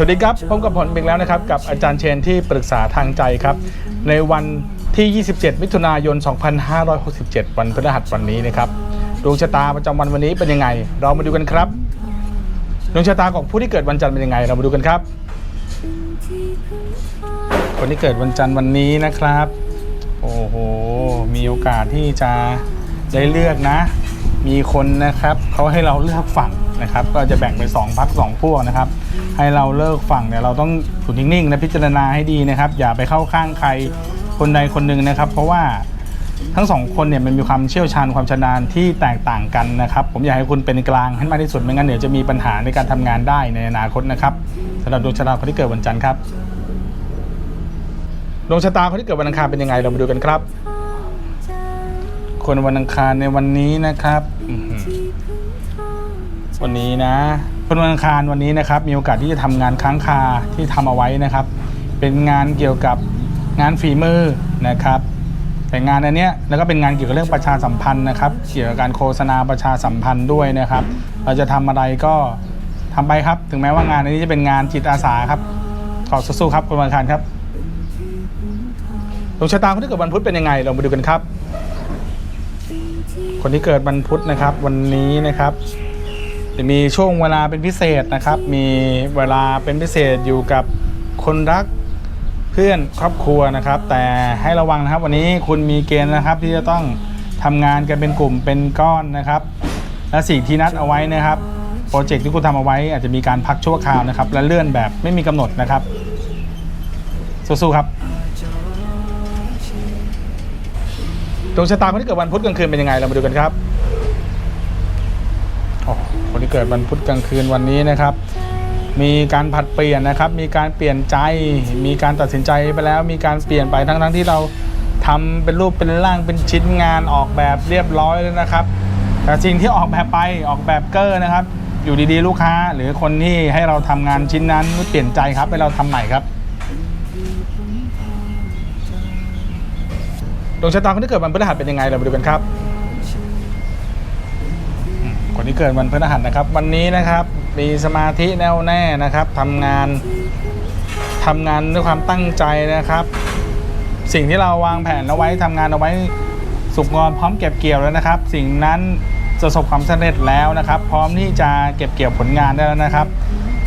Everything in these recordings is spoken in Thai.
สวัสดีครับพบกับผลอีกแล้วนะครับ กับอาจารย์เชนที่ปรึกษาทางใจครับ ในวันที่ 27 มิถุนายน 2567 วันพฤหัสวันนี้นะครับดวงชะตาประจำวันวันนี้เป็นยังไง เรามาดูกันครับดวงชะตาของผู้ที่เกิดวันจันทร์เป็นยังไง เรามาดูกันครับ คนที่เกิดวันจันทร์วันนี้นะครับ โอ้โหมีโอกาสที่จะได้เลือกนะ มีคนนะครับเขาให้เราเลือกฝั่งนะครับ ก็จะแบ่งเป็น2พัก2พวกนะครับ ให้เราเลิกฝั่งเนี่ยเราต้องอยู่นิ่งๆนะพิจารณาให้ดีนะครับ อย่าไปเข้าข้างใครคนใดคนหนึ่งนะครับ เพราะว่าทั้งสองคนเนี่ยมันมีความเชี่ยวชาญความชำนาญที่แตกต่างกันนะครับ ผมอยากให้คุณเป็นกลางให้มากที่สุดไม่งั้นเดี๋ยวจะมีปัญหาในการทำงานได้ในอนาคตนะครับสำหรับดวงชะตาคนที่เกิดวันจันทร์ครับดวงชะตาคนที่เกิดวันอังคารเป็นยังไงเรามาดูกันครับ คนวันอังคารในวันนี้นะครับ วันนี้นะ คนวันอังคารวันนี้นะครับมีโอกาสที่จะทำงานค้างคาที่ทำเอาไว้นะครับ เป็นงานเกี่ยวกับงานฝีมือนะครับ แต่งานอันเนี้ยแล้วก็เป็นงานเกี่ยวกับเรื่องประชาสัมพันธ์นะครับ เกี่ยวกับการโฆษณาประชาสัมพันธ์ด้วยนะครับ เราจะทำอะไรก็ทำไปครับ ถึงแม้ว่างานอันนี้จะเป็นงานจิตอาสาครับขอสู้ๆครับคนวันอังคารครับดวงชะตาคนที่เกิดวันพุธเป็นยังไงเรามาดูกันครับ คนที่เกิดวันพุธนะครับ วันนี้นะครับ จะมีช่วงเวลาเป็นพิเศษนะครับ มีเวลาเป็นพิเศษอยู่กับคนรักเพื่อนครอบครัวนะครับ แต่ให้ระวังนะครับ วันนี้คุณมีเกณฑ์นะครับ ที่จะต้องทำงานกันเป็นกลุ่มเป็นก้อนนะครับ และสิ่งที่นัดเอาไว้นะครับโปรเจกต์ที่คุณทำเอาไว้อาจจะมีการพักชั่วคราวนะครับ และเลื่อนแบบไม่มีกำหนดนะครับ สู้ๆครับดวงชะตาคนที่เกิดวันพุธกลางคืนเป็นยังไงเรามาดูกันครับ คนที่เกิดวันพุธกลางคืนวันนี้นะครับ มีการผัดเปลี่ยนนะครับ มีการเปลี่ยนใจ มีการตัดสินใจไปแล้ว มีการเปลี่ยนไปทั้งๆที่เราทำเป็นรูปเป็นร่างเป็นชิ้นงานออกแบบเรียบร้อยแล้วนะครับ แต่สิ่งที่ออกแบบไปออกแบบเกอร์นะครับ อยู่ดีๆ ลูกค้า หรือคนที่ให้เราทำงานชิ้นนั้นเปลี่ยนใจครับให้เราทำใหม่ครับดวงชะตาคนที่เกิดวันพฤหัสเป็นยังไงเรามาดูกันครับ ที่เกิดวันพฤหัสนะครับ วันนี้นะครับมีสมาธิแน่วแน่นะครับทำงานทำงานด้วยความตั้งใจนะครับ สิ่งที่เราวางแผนเอาไว้ทำงานเอาไว้สุกงอมพร้อมเก็บเกี่ยวแล้วนะครับ สิ่งนั้นประสบความสำเร็จแล้วนะครับ พร้อมที่จะเก็บเกี่ยวผลงานได้แล้วนะครับ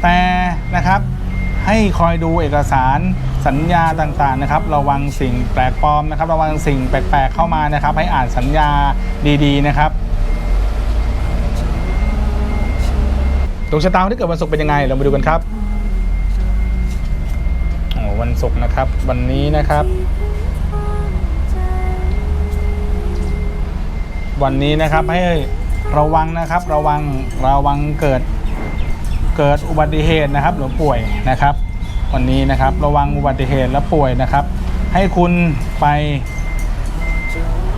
แต่นะครับให้คอยดูเอกสารสัญญาต่างๆนะครับ ระวังสิ่งแปลกปลอมนะครับ ระวังสิ่งแปลกๆเข้ามานะครับ ให้อ่านสัญญาดีๆนะครับ ดวงชะตาที่เกิดวันศุกร์เป็นยังไง เรามาดูกันครับโอ้วันศุกร์นะครับ วันนี้นะครับ วันนี้นะครับให้ระวังนะครับ ระวังระวังเกิดเกิดอุบัติเหตุนะครับ หรือป่วยนะครับ วันนี้นะครับระวังอุบัติเหตุและป่วยนะครับ ให้คุณไป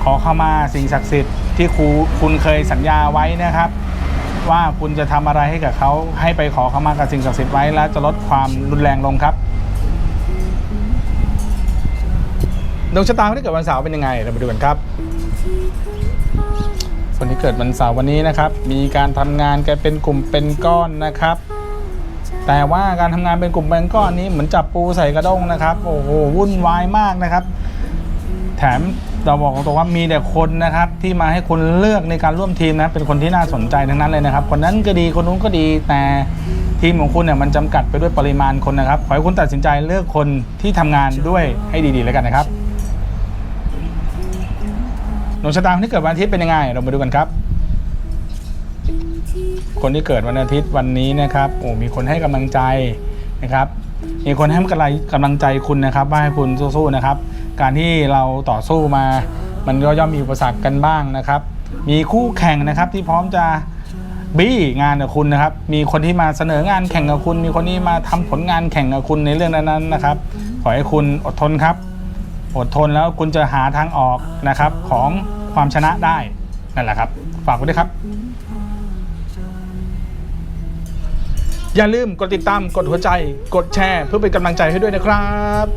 ขอเข้ามาสิ่งศักดิ์สิทธิ์ที่ครูคุณเคยสัญญาไว้นะครับ ว่าคุณจะทำอะไรให้กับเขาให้ไปขอเขามากับสิ่งศักดิ์สิทธิ์ไว้ แล้วจะลดความรุนแรงลงครับดวงชะตาคนที่เกิดวันเสาร์เป็นยังไงเรามาดูกันครับ คนที่เกิดวันเสาร์วันนี้นะครับ มีการทำงานกันเป็นกลุ่มเป็นก้อนนะครับ แต่ว่าการทำงานเป็นกลุ่มเป็นก้อนนี้เหมือนจับปูใส่กระด้งนะครับ โอ้โหวุ่นวายมากนะครับ ถมเราบอกตรงๆว่ามีแต่คนนะครับที่มาให้คุณเลือกในการร่วมทีมนะเป็นคนที่น่าสนใจทั้งนั้นเลยนะครับ คนนั้นก็ดีคนนู้นก็ดีแต่ทีมของคุณเนี่ยมันจำกัดไปด้วยปริมาณคนนะครับขอให้คุณตัดสินใจเลือกคนที่ทำงานด้วยให้ดีๆแล้วกันนะครับดวงชะตาคนที่เกิดวันอาทิตย์เป็นยังไง เรามาดูกันครับ คนที่เกิดวันอาทิตย์วันนี้นะครับโอ้มีคนให้กำลังใจนะครับมีคนให้กำลังกำลังใจคุณนะครับว่าให้คุณสู้ๆนะครับ การที่เราต่อสู้มา มันก็ย่อมมีอุปสรรคกันบ้างนะครับ มีคู่แข่งนะครับที่พร้อมจะบี้งานกับคุณนะครับ มีคนที่มาเสนองานแข่งกับคุณ มีคนที่มาทำผลงานแข่งกับคุณในเรื่องนั้นๆนะครับ ขอให้คุณอดทนครับ อดทนแล้วคุณจะหาทางออกนะครับของความชนะได้นั่นแหละครับ ฝากไว้ด้วยครับ อย่าลืมกดติดตาม กดหัวใจ กดแชร์ เพื่อเป็นกำลังใจให้ด้วยนะครับ